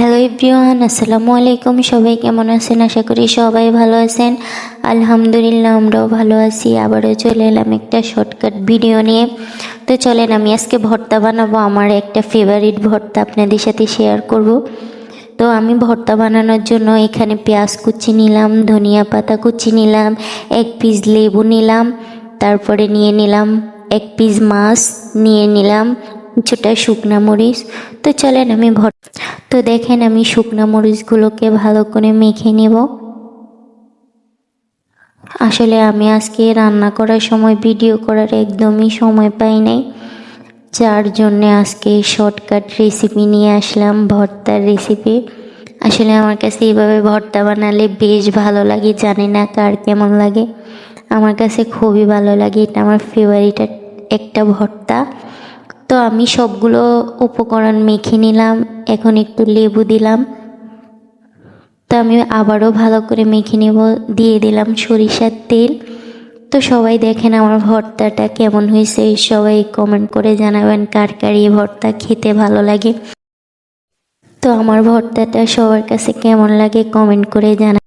Hello ইব্রিয়ান আসসালামু আলাইকুম। সবাই কেমন আছেন? আশা করি সবাই ভালো আছেন। আলহামদুলিল্লাহ, আমরাও ভালো আছি। আবারও চলে এলাম একটা শর্টকাট ভিডিও নিয়ে। তো চলেন, আমি আজকে ভর্তা বানাবো। আমার একটা ফেভারিট ভর্তা আপনাদের সাথে শেয়ার করব। তো আমি ভর্তা বানানোর জন্য এখানে পেঁয়াজ কুচি নিলাম, ধনিয়া পাতা কুচি নিলাম, এক পিস লেবু নিলাম, তারপরে নিয়ে নিলাম এক পিস মাছ, নিয়ে নিলাম কিছুটা শুকনা মরিচ। তো চলেন, আমি ভর তো দেখেন আমি শুকনা মরিচগুলোকে ভালো করে মেখে নেব। আসলে আমি আজকে রান্না করার সময়, ভিডিও করার একদমই সময় পাই নাই। যার জন্যে আজকে শর্টকাট রেসিপি নিয়ে আসলাম, ভর্তার রেসিপি আসলে আমার কাছে এইভাবে ভর্তা বানালে বেশ ভালো লাগে, জানি না কার কেমন লাগে। আমার কাছে খুবই ভালো লাগে, এটা আমার ফেভারিট একটা ভর্তা। তো আমি সবগুলো উপকরণ মেখে নিলাম, এখন একটু লেবু দিলাম। তো আমি আবারও ভালো করে মেখে নেব, দিয়ে দিলাম সরিষার তেল। তো সবাই দেখেন আমার ভর্তাটা কেমন হয়েছে, সবাই কমেন্ট করে জানাবেন কার কার এই ভর্তা খেতে ভালো লাগে। তো আমার ভর্তাটা সবার কাছে কেমন লাগে কমেন্ট করে জানা